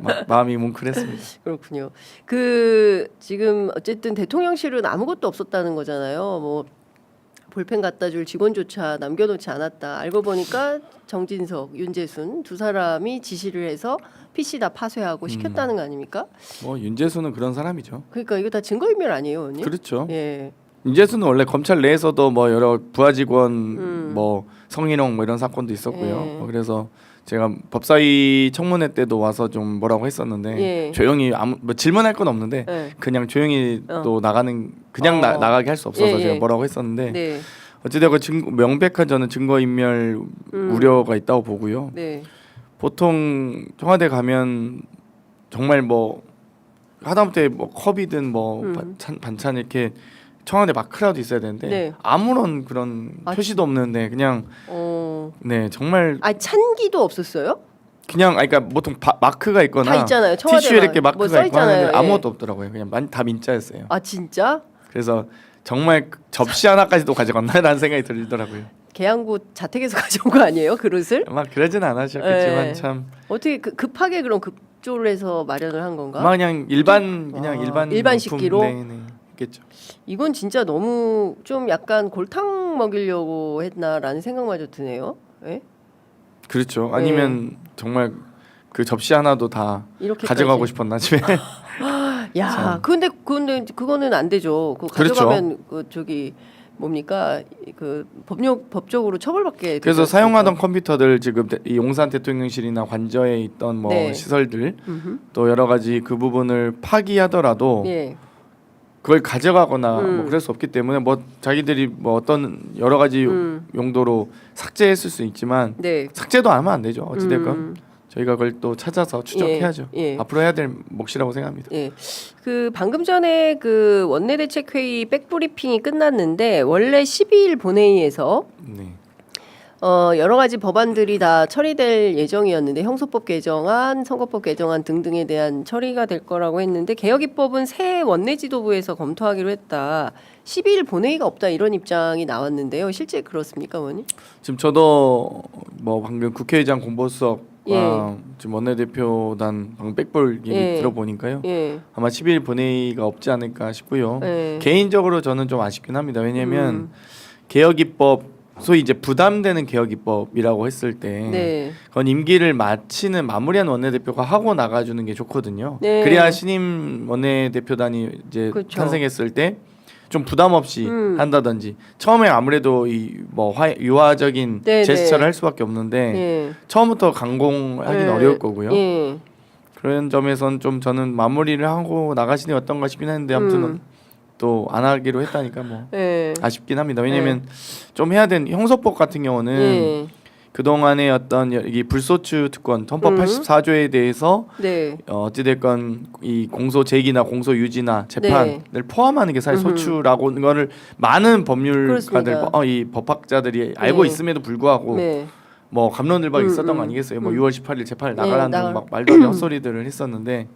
막 마음이 뭉클했습니다. 그렇군요. 그 지금 어쨌든 대통령실은 아무것도 없었다는 거잖아요. 뭐 볼펜 갖다 줄 직원조차 남겨놓지 않았다. 알고 보니까 정진석, 윤재순 두 사람이 지시를 해서 PC 다 파쇄하고 시켰다는 거 아닙니까? 뭐 윤재수는 그런 사람이죠. 그러니까 이거 다 증거인멸 아니에요, 의원님? 그렇죠. 예. 윤재수는 원래 검찰 내에서도 뭐 여러 부하 직원 음. 뭐 성희롱 뭐 이런 사건도 있었고요. 예. 뭐 그래서 제가 법사위 청문회 때도 와서 좀 뭐라고 했었는데 예. 조용히 아무 뭐 질문할 건 없는데 예. 그냥 조용히 어. 또 나가는 그냥 나, 어. 나가게 할 수 없어서 예, 예. 제가 뭐라고 했었는데 네. 어찌되건 증, 명백한 저는 증거 인멸 음. 우려가 있다고 보고요. 네. 보통 청와대 가면 정말 뭐 하다못해 뭐 컵이든 뭐 음. 반찬, 반찬 이렇게 청와대 마크라도 있어야 되는데 네. 아무런 그런 아, 표시도 없는데 그냥 어. 네 정말 아 찬기도 없었어요? 그냥 아니, 그러니까 보통 바, 마크가 있거나 다 있잖아요. 청와대만 티슈에 이렇게 마크가 뭐써 있고 하는데 있잖아요. 예. 아무것도 없더라고요. 그냥 만- 다 민자였어요. 아 진짜? 그래서 정말 그 접시 하나까지도 가져갔나라는 생각이 들더라고요. 계양구 자택에서 가져온 거 아니에요 그릇을? 아마 그러진 않으셨겠지만 예. 참 어떻게 그, 급하게 그럼 급조를 해서 마련을 한 건가? 아마 그냥 일반 그냥 아, 일반 일반 식기로? 네, 네, 있겠죠. 이건 진짜 너무 좀 약간 골탕 먹이려고 했나라는 생각마저 드네요. 예? 그렇죠. 아니면 정말 그 접시 하나도 다 이렇게 가져가고 싶었나 집에. 야, 참. 근데 근데 그거는 안 되죠. 그 그렇죠. 가져가면 그 저기 뭡니까 그 법력 법적으로 처벌받게. 그래서 되죠. 사용하던 컴퓨터들 지금 대- 이 용산 대통령실이나 관저에 있던 뭐 네. 시설들 음흠. 또 여러 가지 그 부분을 파기하더라도 예. 그걸 가져가거나 음. 뭐 그럴 수 없기 때문에 뭐 자기들이 뭐 어떤 여러 가지 음. 용도로 삭제했을 수 있지만 네. 삭제도 하면 안 되죠. 어찌됐건 음. 저희가 그걸 또 찾아서 추적해야죠. 예. 앞으로 해야 될 몫이라고 생각합니다. 예. 그 방금 전에 그 원내대책회의 백브리핑이 끝났는데 원래 12일 본회의에서 네. 어 여러 가지 법안들이 다 처리될 예정이었는데 형소법 개정안, 선거법 개정안 등등에 대한 처리가 될 거라고 했는데 개혁 입법은 새 원내 지도부에서 검토하기로 했다. 12일 본회의가 없다 이런 입장이 나왔는데요. 실제 그렇습니까, 의원님? 지금 저도 뭐 방금 국회의장 공보수석과 예. 지금 원내대표단 백볼 얘기 예. 들어보니까요. 예. 아마 10일 본회의가 없지 않을까 싶고요. 예. 개인적으로 저는 좀 아쉽긴 합니다. 왜냐하면 음. 개혁 입법 소위 이제 부담되는 개혁 입법이라고 했을 때 네. 그건 임기를 마치는 마무리한 원내대표가 하고 나가주는 게 좋거든요. 네. 그래야 신임 원내대표단이 이제 그렇죠. 탄생했을 때 좀 부담 없이 음. 한다든지 처음에 아무래도 이뭐 유화적인 네, 제스처를 네. 할 수밖에 없는데 예. 처음부터 강공하기는 예. 어려울 거고요. 예. 그런 점에선 좀 저는 마무리를 하고 나가시는 게 어떤가 싶긴 했는데 아무튼 음. 또 안 하기로 했다니까 뭐 예. 아쉽긴 합니다. 왜냐면 좀 해야 되는 형소법 같은 경우는 예. 그 동안의 어떤 이 불소추 특권 헌법 음. 84조에 대해서 네. 어, 어찌됐건 이 공소 제기나 공소 유지나 재판을 포함하는 게 사실 네. 음흠. 소추라고 하는 거를 많은 법률가들 그렇습니다. 어, 이 법학자들이 알고 네. 있음에도 불구하고 네. 뭐 감론을박이 음, 있었던 음, 거 아니겠어요? 뭐 음. 6월 18일 재판을 네, 나가라는 나가- 등막 말도 안 되는 헛소리들을 했었는데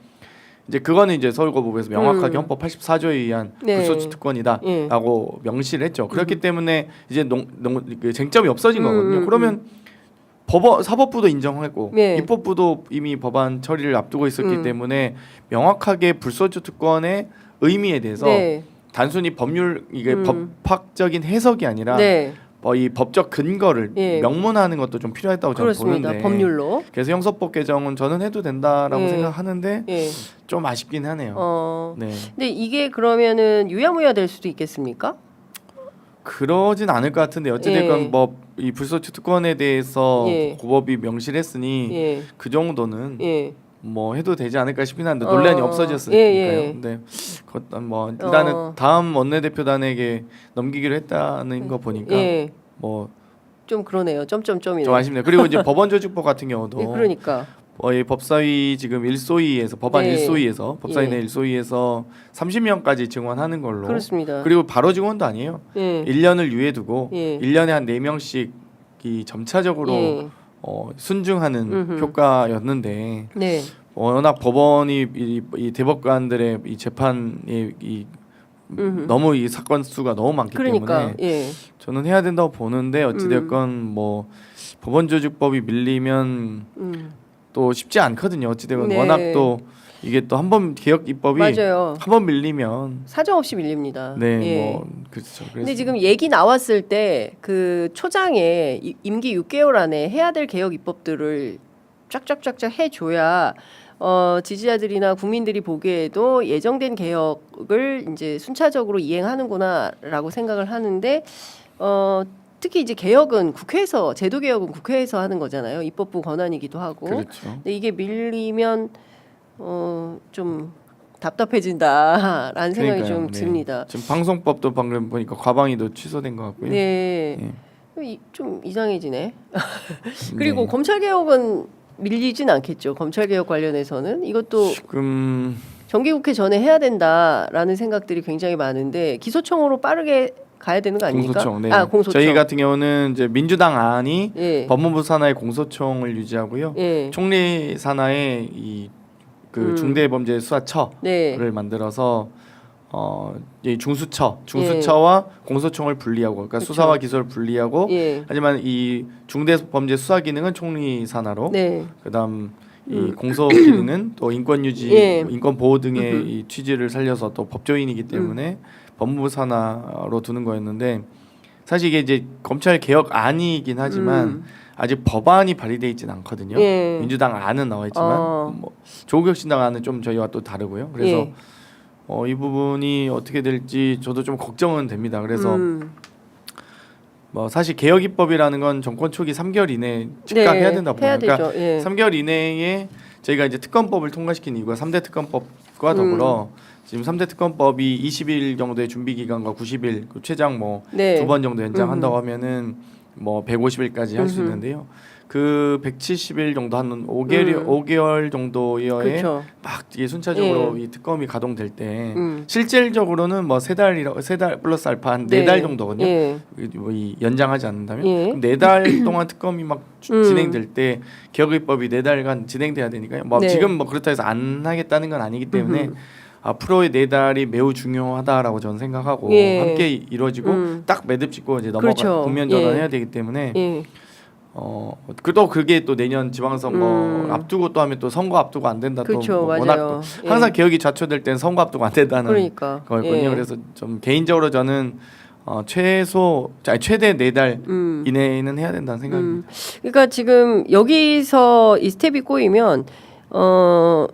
이제 그거는 이제 서울고법에서 명확하게 음. 헌법 84조에 의한 네. 불소추 예. 특권이다라고 명시를 했죠. 그렇기 때문에 이제 농, 농, 그 쟁점이 없어진 음, 거거든요. 음, 그러면 법원 사법부도 인정하고 네. 입법부도 이미 법안 처리를 앞두고 있었기 음. 때문에 명확하게 불소추 특권의 의미에 대해서 네. 단순히 법률 이게 음. 법학적인 해석이 아니라 네. 어, 이 법적 근거를 예. 명문화하는 것도 좀 필요했다고 저는 그렇습니다. 보는데 법률로. 그래서 형사법 개정은 저는 해도 된다라고 예. 생각하는데 예. 좀 아쉽긴 하네요. 어. 네, 근데 이게 그러면은 유야무야 될 수도 있겠습니까? 그러진 않을 것 같은데 어찌됐건 예. 뭐이 불소추 특권에 대해서 예. 고법이 명시를 했으니 예. 그 정도는 예. 뭐 해도 되지 않을까 싶긴 한데 어. 논란이 없어졌으니까요. 예, 예. 근데 그것 뭐 일단은 어. 다음 원내대표단에게 넘기기로 했다는 거 보니까 예. 뭐좀좀 그러네요. 점점점이네. 아쉽네요. 그리고 이제 법원 조직법 같은 경우도 예, 그러니까. 어, 이 법사위 지금 일소위에서 법안 네. 일소위에서 법사위 내 예. 일소위에서 30명까지 증언하는 걸로 그렇습니다. 그리고 바로 증언도 아니에요. 예. 1년을 유예 두고 예. 1년에 한 4명씩 이 점차적으로 예. 어, 순증하는 음흠. 효과였는데 네. 워낙 법원이 이, 이 대법관들의 이 재판이 이 음흠. 너무 이 사건 수가 너무 많기 그러니까. 때문에 예. 저는 해야 된다고 보는데 어찌 됐건 음. 뭐 법원 조직법이 밀리면 음. 또 쉽지 않거든요. 어찌되건 네. 워낙 또 이게 또 한 번 개혁 입법이 맞아요. 한 번 밀리면 사정 없이 밀립니다. 네, 예. 뭐 그렇죠. 그래서 근데 지금 얘기 나왔을 때 그 초장에 이- 임기 6개월 안에 해야 될 개혁 입법들을 쫙쫙쫙쫙 해줘야 어, 지지자들이나 국민들이 보기에도 예정된 개혁을 이제 순차적으로 이행하는구나라고 생각을 하는데 어, 특히 이제 개혁은 국회에서 제도 개혁은 국회에서 하는 거잖아요. 입법부 권한이기도 하고. 그렇죠. 근데 이게 밀리면 어, 좀 답답해진다라는 생각이 그러니까요. 좀 네. 듭니다. 지금 방송법도 방금 보니까 과방위도 취소된 것 같고요. 네. 예. 이- 좀 이상해지네. 그리고 네. 검찰 개혁은 밀리진 않겠죠. 검찰 개혁 관련해서는 이것도 지금 정기국회 전에 해야 된다라는 생각들이 굉장히 많은데 기소청으로 빠르게 가야 되는 거 아닙니까? 공소청. 네. 아 공소청. 저희 같은 경우는 이제 민주당 안이 예. 법무부 산하의 공소청을 유지하고요. 예. 총리 산하의 이 그 음. 중대범죄수사처를 네. 만들어서 어, 이 중수처, 중수처와 공소청을 분리하고 그러니까 그쵸. 수사와 기소를 분리하고 예. 하지만 이 중대범죄 수사 기능은 총리 산하로 네. 그다음 이 음. 공소 기능은 또 인권 유지, 예. 인권 보호 등의 음흠. 이 취지를 살려서 또 법조인이기 때문에 법무부 산하로 두는 거였는데 사실 이게 이제 검찰 개혁 안이긴 하지만 음. 아직 법안이 발의돼 있지는 않거든요. 예. 민주당 안은 나와 있지만 어. 뭐 조국혁신당 안은 좀 저희와 또 다르고요. 그래서 예. 어, 이 부분이 어떻게 될지 저도 좀 걱정은 됩니다. 그래서 음. 뭐 사실 개혁 입법이라는 건 정권 초기 3개월 이내 즉각 네, 해야 된다 보니까 되죠. 예. 3개월 이내에 저희가 이제 특검법을 통과시킨 이유가 3대 특검법과 더불어 음. 지금 3대 특검법이 20일 정도의 준비 기간과 90일 그 최장 뭐두 네. 번 정도 연장한다고 하면은 뭐 150일까지 할 수 음흠. 있는데요. 그 170일 정도 한 5개월 음. 5개월 정도에 그렇죠. 막 이게 순차적으로 예. 이 특검이 가동될 때 음. 실질적으로는 뭐 세 달이라 세달 플러스 알파 한 네달 정도거든요. 예. 뭐이 연장하지 않는다면 예. 그럼 네달 동안 특검이 막 주- 음. 진행될 때 개혁입법이 네 달간 진행돼야 되니까요. 뭐 네. 지금 뭐 그렇다 해서 안 하겠다는 건 아니기 때문에 음흠. 앞으로의 네 달이 매우 중요하다라고 저는 생각하고 예. 함께 이루어지고 음. 딱 매듭 짓고 이제 넘어가 그렇죠. 국면 예. 전환해야 되기 때문에 예. 어또 그게 또 내년 지방선거 음. 앞두고 또 하면 또 선거 앞두고 안 된다 그렇죠. 또뭐 맞아요. 워낙 또 예. 항상 개혁이 좌초될 땐 선거 앞두고 안 된다는 그러니까. 거였거든요. 예. 그래서 좀 개인적으로 저는 어, 최소 아니 최대 네달 음. 이내에는 해야 된다는 생각입니다. 음. 그러니까 지금 여기서 이 스텝이 꼬이면 어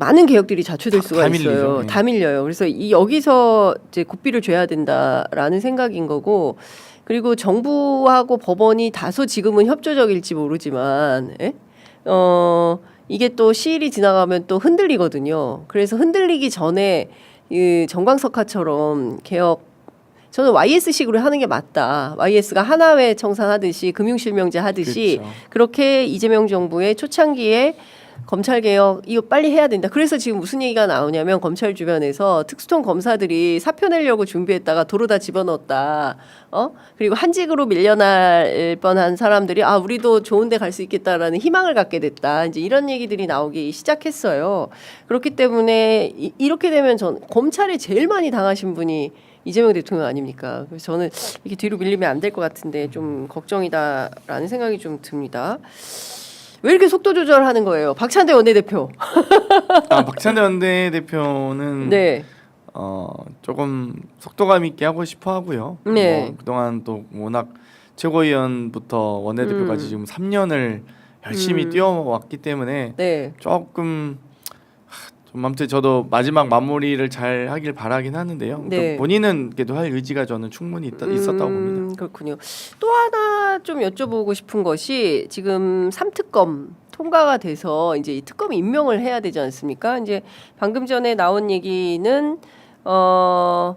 많은 개혁들이 자초될 다- 수가 다 있어요. 예. 다 밀려요. 그래서 이 여기서 이제 고삐를 줘야 된다라는 생각인 거고 그리고 정부하고 법원이 다소 지금은 협조적일지 모르지만 예? 어 이게 또 시일이 지나가면 또 흔들리거든요. 그래서 흔들리기 전에 이 정광석화처럼 개혁 저는 YS식으로 하는 게 맞다. YS가 하나회 청산하듯이 금융실명제 하듯이 그렇죠. 그렇게 이재명 정부의 초창기에 검찰 개혁 이거 빨리 해야 된다. 그래서 지금 무슨 얘기가 나오냐면 검찰 주변에서 특수통 검사들이 사표 내려고 준비했다가 도로 다 집어넣었다. 어? 그리고 한직으로 밀려날 뻔한 사람들이 아 우리도 좋은데 갈 수 있겠다라는 희망을 갖게 됐다. 이제 이런 얘기들이 나오기 시작했어요. 그렇기 때문에 이, 이렇게 되면 전 검찰에 제일 많이 당하신 분이 이재명 대통령 아닙니까? 그래서 저는 이게 뒤로 밀리면 안 될 것 같은데 좀 걱정이다라는 생각이 좀 듭니다. 왜 이렇게 속도 조절하는 거예요? 박찬대 원내대표. 아, 박찬대 원내대표는 네. 어, 조금 속도감 있게 하고 싶어 하고요. 네. 뭐 그동안 또 워낙 최고위원부터 원내대표까지 음. 지금 3년을 열심히 음. 뛰어왔기 때문에 네. 조금 하, 좀 아무튼 저도 마지막 마무리를 잘 하길 바라긴 하는데요. 네. 또 본인은 그래도 할 의지가 저는 충분히 있다, 있었다고 봅니다. 음, 그렇군요. 또 하나 좀 여쭤보고 싶은 것이 지금 삼특검 통과가 돼서 이제 이 특검 임명을 해야 되지 않습니까? 이제 방금 전에 나온 얘기는 어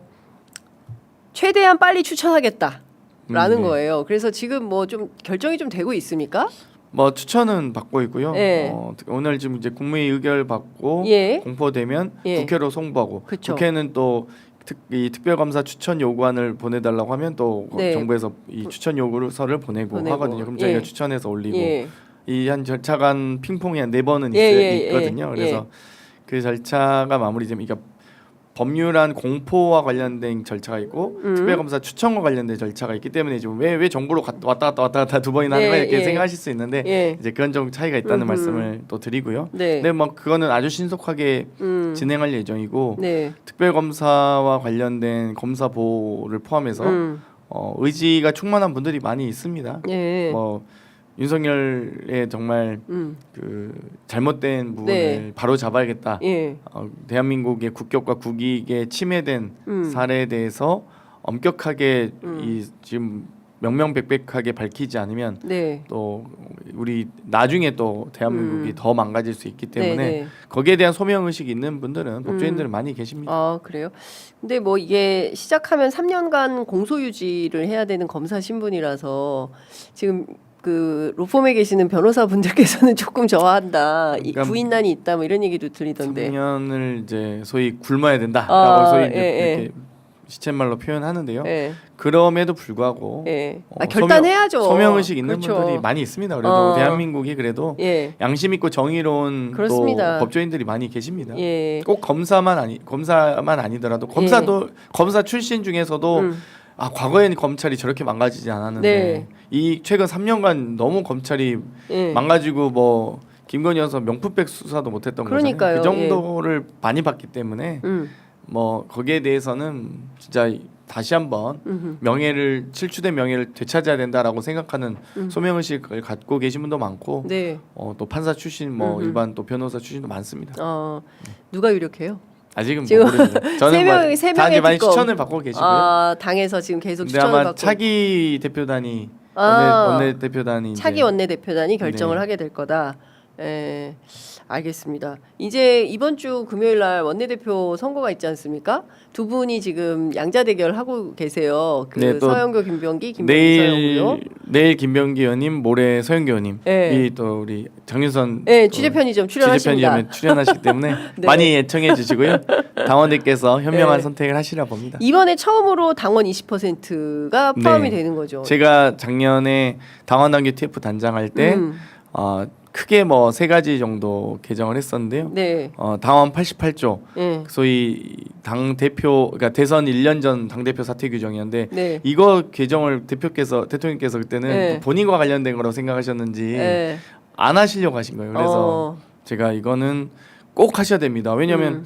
최대한 빨리 추천하겠다라는 음, 네. 거예요. 그래서 지금 뭐 좀 결정이 좀 되고 있습니까? 뭐 추천은 받고 있고요. 네. 어, 오늘 지금 이제 국무회의 의결 받고 예. 공포되면 예. 국회로 송부하고 그쵸. 국회는 또 특, 이 특별검사 추천 요구안을 보내달라고 하면 또 네. 정부에서 이 추천 요구서를 보내고, 보내고. 하거든요. 그럼 저희가 예. 추천해서 올리고 예. 이한 절차가 한 핑퐁이 한 네 번은 예, 있, 예, 예, 있거든요. 그래서 그 절차가 마무리되면 그러니까 법률안 공포와 관련된 절차가 있고 음. 특별검사 추천과 관련된 절차가 있기 때문에 지금 왜왜 정부로 가- 왔다 갔다 왔다 갔다 두 번이나 하는 예, 이렇게 예. 생각하실 수 있는데 예. 이제 그런 좀 차이가 있다는 음흠. 말씀을 또 드리고요. 네. 근데 뭐 그거는 아주 신속하게 음. 진행할 예정이고 네. 특별검사와 관련된 검사 보호를 포함해서 음. 어, 의지가 충만한 분들이 많이 있습니다. 예. 뭐 윤석열의 정말 음. 그 잘못된 부분을 네. 바로 잡아야겠다. 예. 어, 대한민국의 국격과 국익에 침해된 음. 사례에 대해서 엄격하게 음. 이 지금 명명백백하게 밝히지 않으면 네. 또 우리 나중에 또 대한민국이 음. 더 망가질 수 있기 때문에 네, 네. 거기에 대한 소명 의식이 있는 분들은 법조인들은 많이 계십니다. 아 그래요? 근데 뭐 이게 시작하면 3년간 공소 유지를 해야 되는 검사 신분이라서 지금 그 로펌에 계시는 변호사 분들께서는 조금 저하한다. 이 그러니까 구인난이 있다. 뭐 이런 얘기도 들리던데. 3년을 이제 소위 굶어야 된다라고 아, 소위 예, 이제 예. 이렇게 시쳇말로 표현하는데요. 예. 그럼에도 불구하고 예. 어, 아 결단해야죠. 소명 의식 있는 그렇죠. 분들이 많이 있습니다. 그래도 어. 대한민국이 그래도 예. 양심 있고 정의로운 또 그렇습니다. 법조인들이 많이 계십니다. 예. 꼭 검사만 아니 검사만 아니더라도 검사도 검사 출신 중에서도 음. 아 과거에는 검찰이 저렇게 망가지지 않았는데 네. 이 최근 3년간 너무 검찰이 예. 망가지고 뭐 김건희 여사 명품백 수사도 못했던 그러니까요. 거잖아요. 그 정도를 많이 봤기 때문에 음. 뭐 거기에 대해서는 진짜 다시 한번 음흠. 명예를 칠추된 명예를 되찾아야 된다라고 생각하는 음. 소명 의식을 갖고 계신 분도 많고 네. 어, 또 판사 출신 뭐 음흠. 일반 또 변호사 출신도 많습니다. 어 누가 유력해요? 아직은 지금. 저는 세뭐 명- 세 다들 명의 많이 특검. 추천을 받고 계시고요. 아 당에서 지금 계속 근데 추천을 아마 받고 차기 대표단이 아. 원내, 원내 대표단이 차기 이제 원내 대표단이 결정을 네. 하게 될 거다. 예, 알겠습니다. 이제 이번 주 금요일 날 원내 대표 선거가 있지 않습니까? 두 분이 지금 양자 대결 하고 계세요. 그 네, 또 서영교, 김병기, 김병기, 서영교. 내일 김병기 의원님, 모레 서영교 의원님, 네. 이또 우리 장윤선 네, 또 취재 편의점 출연하십니다. 출연하시기 때문에 네. 많이 애청해 주시고요. 당원들께서 현명한 네. 선택을 하시라 봅니다. 이번에 처음으로 당원 20%가 포함이 네. 되는 거죠. 제가 작년에 당원 당규 TF 단장할 때 음, 어, 크게 뭐 세 가지 정도 개정을 했었는데요. 네, 어, 당원 88조 네, 소위 당 대표 그러니까 대선 1년 전 당 대표 사퇴 규정이었는데 네, 이거 개정을 대표께서 대통령께서 그때는 네. 본인과 관련된 거라고 생각하셨는지 네. 안 하시려고 하신 거예요. 그래서 어, 제가 이거는 꼭 하셔야 됩니다. 왜냐하면 음,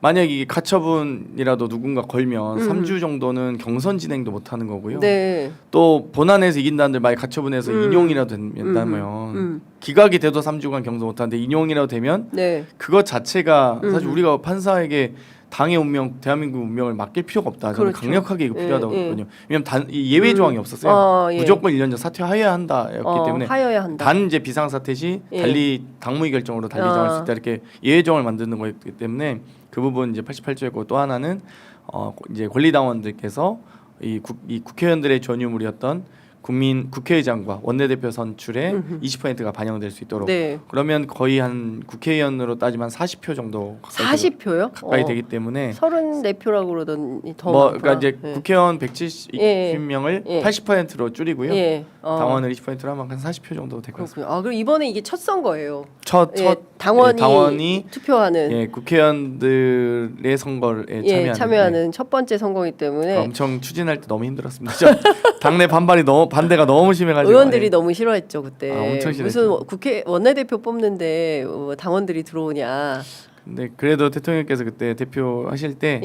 만약 이게 가처분이라도 누군가 걸면 음. 3주 정도는 경선 진행도 못 하는 거고요. 네, 또 본안에서 이긴다는데 만약 가처분해서 음. 인용이라도 된다면 음, 기각이 돼도 3주간 경선 못 하는데 인용이라도 되면 네, 그것 자체가 사실 음. 우리가 판사에게 당의 운명, 대한민국 운명을 맡길 필요가 없다. 저는 그렇죠. 강력하게 이거 예, 필요하다고 예. 했거든요. 왜냐하면 단, 이 예외 음. 조항이 없었어요. 어, 예. 무조건 1년 전 사퇴해야 한다였기 어, 때문에 하여야 한다. 단 이제 비상 사태 시 예. 달리 당무의 결정으로 달리 아. 정할 수 있다 이렇게 예외 조항을 만드는 거였기 때문에 그 부분 이제 88조였고 또 하나는 어 이제 권리당원들께서 이, 국, 이 국회의원들의 전유물이었던 국민 국회의장과 원내대표 선출에 음흠. 20%가 반영될 수 있도록 네, 그러면 거의 한 국회의원으로 따지면 40표 정도 가까이, 되고- 40표요? 가까이 되기 때문에 34표라고 그러더니 더 뭐 많구나. 그러니까 이제 예. 국회의원 예. 170명을 예. 80%로 줄이고요. 예. 어. 당원을 20%로 하면 한 40표 정도 될 것 같습니다. 그렇군요. 아, 그럼 이번에 이게 첫 선거예요. 첫, 예, 첫 당원이, 예, 당원이 투표하는 예, 국회의원들의 선거에 예, 참여하는, 참여하는 첫 번째 선거이기 예, 때문에 엄청 추진할 때 너무 힘들었습니다. 저 당내 반발이 너무 반대가 너무 심해가지고 의원들이 예. 너무 싫어했죠 그때. 아, 엄청 무슨 싫어했죠. 국회 원내대표 뽑는데 어, 당원들이 들어오냐. 근데 그래도 대통령께서 그때 대표하실 때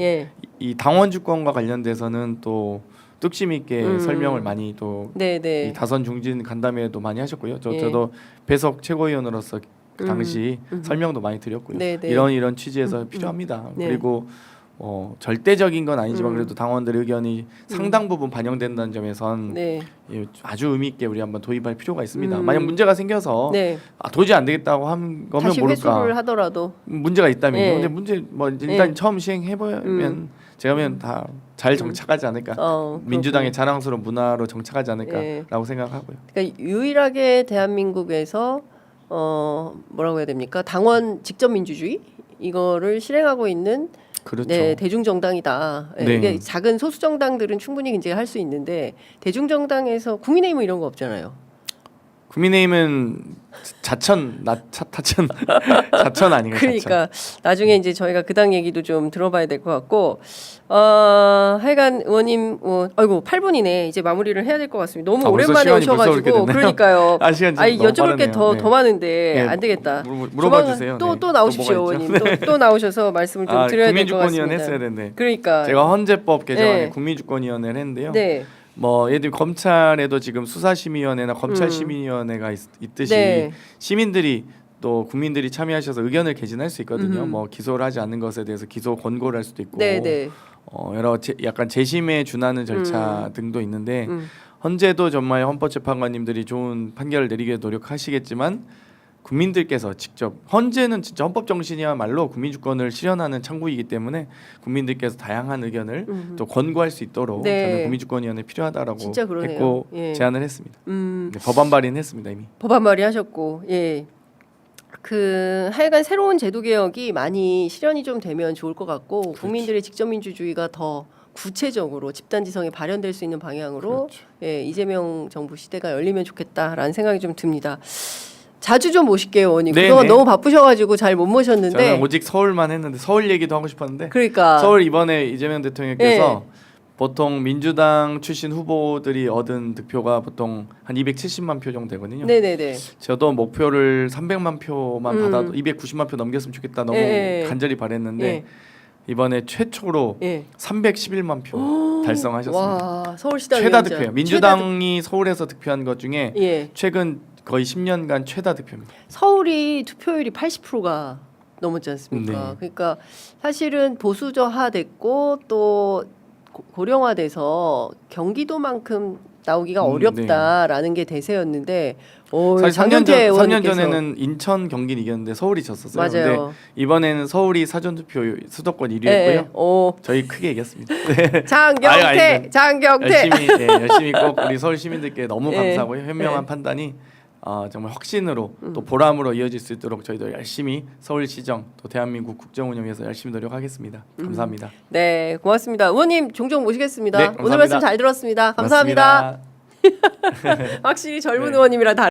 이 예, 당원 주권과 관련돼서는 또 뚝심 있게 음. 설명을 많이 또 네, 이 네. 다선 중진 간담회도 많이 하셨고요. 저 예. 저도 배석 최고위원으로서 그 음, 당시 음. 설명도 많이 드렸고요. 네, 네. 이런 이런 취지에서 음, 필요합니다. 네. 그리고 어, 절대적인 건 아니지만 음. 그래도 당원들 의견이 상당 부분 반영된다는 점에선 네, 예, 아주 의미 있게 우리 한번 도입할 필요가 있습니다. 음. 만약 문제가 생겨서 네. 아, 도저히 안 되겠다고 한 거면 다시 모를까 회수를 하더라도 문제가 있다면요. 예. 근데 문제 뭐 일단 예. 처음 시행해 보면 음. 제가 보면 다 잘 정착하지 않을까. 어, 민주당의. 자랑스러운 문화로 정착하지 예. 않을까라고 생각하고요. 그러니까 유일하게 대한민국에서 어 뭐라고 해야 됩니까? 당원 직접 민주주의 이거를 실행하고 있는 그렇죠. 네, 대중정당이다. 예, 네. 이게 작은 소수 정당들은 충분히 이제 할 수 있는데 대중정당에서 국민의힘은 이런 거 없잖아요. 국민의힘은 자천 나 차 타천 자천 아닌가요? 자천. 그러니까 나중에 이제 저희가 그 당 얘기도 좀 들어봐야 될 것 같고 어, 하여간 의원님 어, 아이고 8분이네 이제 마무리를 해야 될 것 같습니다. 너무 아, 오랜만에 오셔가지고? 그러니까요. 아 시간 아니 여쭤볼 게 빠르네요. 더 네. 더 많은데 네, 안 되겠다. 물어- 물어봐 주세요. 또 네. 또 나오십시오, 또? 의원님. 또, 또 나오셔서 말씀을 좀 아, 드려야 될것 국민주권위원 같습니다. 했어야 되는데 그러니까 제가 헌재법 개정안에 네. 국민주권위원회를 했는데요. 네. 뭐 예를 들면 검찰에도 지금 수사심의위원회나 음. 검찰심의위원회가 있, 있듯이 네. 시민들이 또 국민들이 참여하셔서 의견을 개진할 수 있거든요. 음흠. 뭐 기소를 하지 않는 것에 대해서 기소 권고를 할 수도 있고 네, 네. 어, 여러 제, 약간 재심에 준하는 절차 등도 있는데 음. 헌재도 정말 헌법재판관님들이 좋은 판결을 내리게 노력하시겠지만 국민들께서 직접 헌재는 진짜 헌법 정신이야말로 국민 주권을 실현하는 창구이기 때문에 국민들께서 다양한 의견을 음. 또 권고할 수 있도록 네. 저는 국민 주권위원회 필요하다라고 진짜 그러네요. 했고 예. 제안을 했습니다. 음. 네, 법안 발의했습니다 이미. 법안 발의하셨고 예. 그 하여간 새로운 제도 개혁이 많이 실현이 좀 되면 좋을 것 같고 그렇죠. 국민들의 직접 민주주의가 더 구체적으로 집단 지성이 발현될 수 있는 방향으로 그렇죠. 예, 이재명 정부 시대가 열리면 좋겠다라는 생각이 좀 듭니다. 자주 좀 모실게요, 의원님. 네, 그동안 네. 너무 바쁘셔가지고 잘 못 모셨는데. 저는 오직 서울만 했는데 서울 얘기도 하고 싶었는데 그러니까 서울 이번에 이재명 대통령께서 예. 보통 민주당 출신 후보들이 얻은 득표가 보통 한 270만 표 정도 되거든요. 네네네. 저도 목표를 300만 표만 음. 받아도 290만 표 넘겼으면 좋겠다 너무 예, 예. 간절히 바랬는데 예. 이번에 최초로 예. 311만 표 달성하셨습니다. 와 서울시장 최다. 득표예요. 민주당이 서울에서 득표한 것 중에 최다 득- 예. 최근 거의 10년간 최다 득표입니다. 서울이 투표율이 80%가 넘었지 않습니까? 네. 그러니까 사실은 보수저하됐고 또 고- 고령화돼서 경기도만큼 나오기가 음, 어렵다라는 게 대세였는데 오, 사실 3년, 장경태 전, 3년 의원님께서 전에는 인천 경기는 이겼는데 서울이 졌었어요. 맞아요. 이번에는 서울이 사전 투표 수도권 1위했고요. 예, 예. 오, 저희 크게 이겼습니다. 네. 장경태, 아유, 장경태. 열심히 네, 열심히 꼭 우리 서울 시민들께 너무 예. 감사하고요. 현명한 예. 판단이 어, 정말 확신으로 음. 또 보람으로 이어질 수 있도록 저희도 열심히 서울시정 또 대한민국 국정 운영에서 열심히 노력하겠습니다. 음. 감사합니다. 네, 고맙습니다. 의원님 종종 모시겠습니다. 네, 오늘 감사합니다. 말씀 잘 들었습니다. 감사합니다. 고맙습니다. 확실히 젊은 네. 의원님이라 다.